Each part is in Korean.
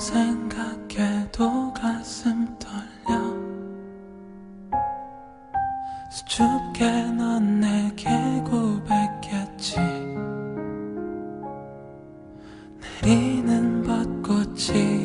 생각해도 가슴 떨려. 수줍게 넌 내게 고백했지. 내리는 벚꽃이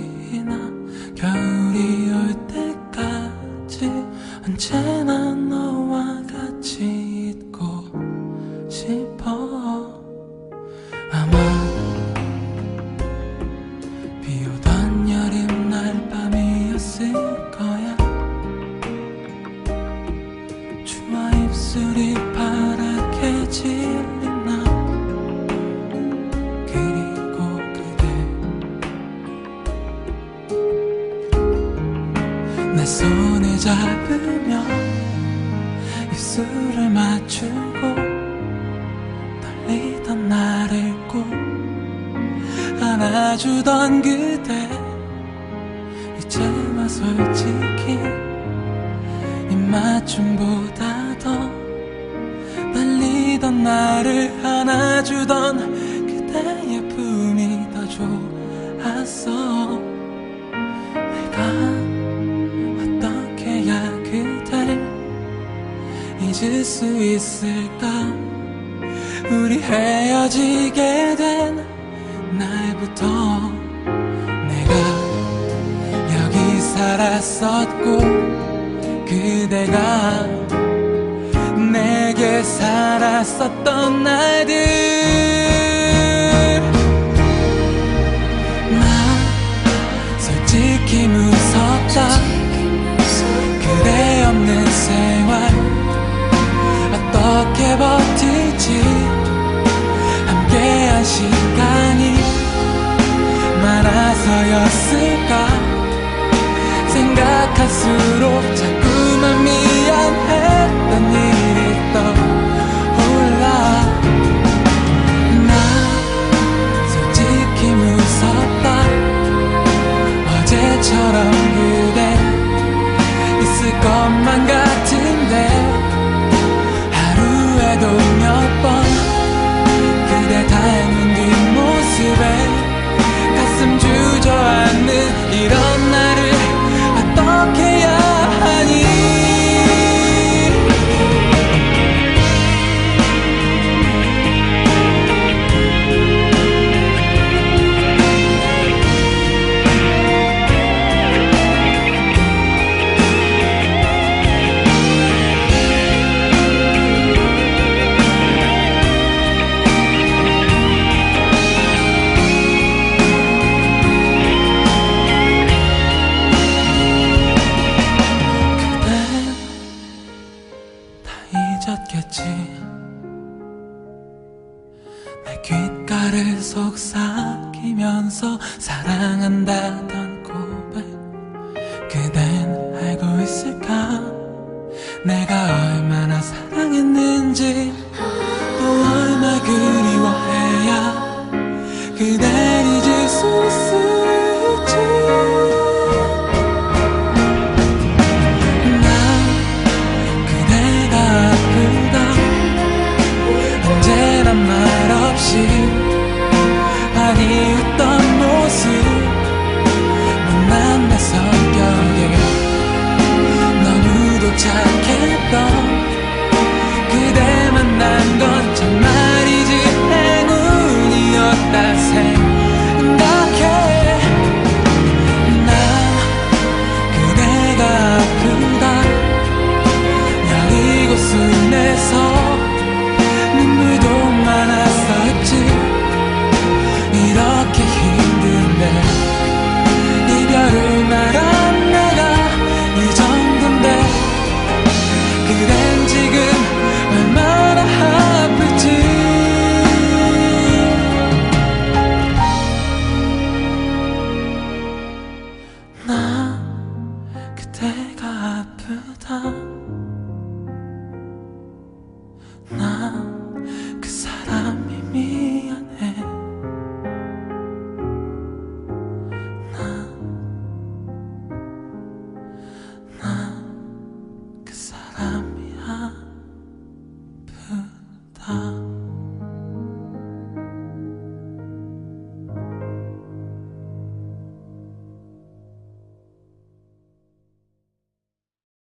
손을 잡으며 입술을 맞추고 떨리던 나를 꼭 안아주던 그대. 이제와 솔직히 입맞춤보다 더 떨리던 나를 안아주던 그대의 품이 더 좋았어 잊을 수 있을까? 우리 헤어지게 된 날부터 내가 여기 살았었고 그대가 내게 살았었던 날들. 나 솔직히 무섭 많아서였을까? 생각할수록 귓가를 속삭이면서 사랑한다던 고백. 그댄 알고 있을까? 내가 얼마나 사랑했는지 아프다. 나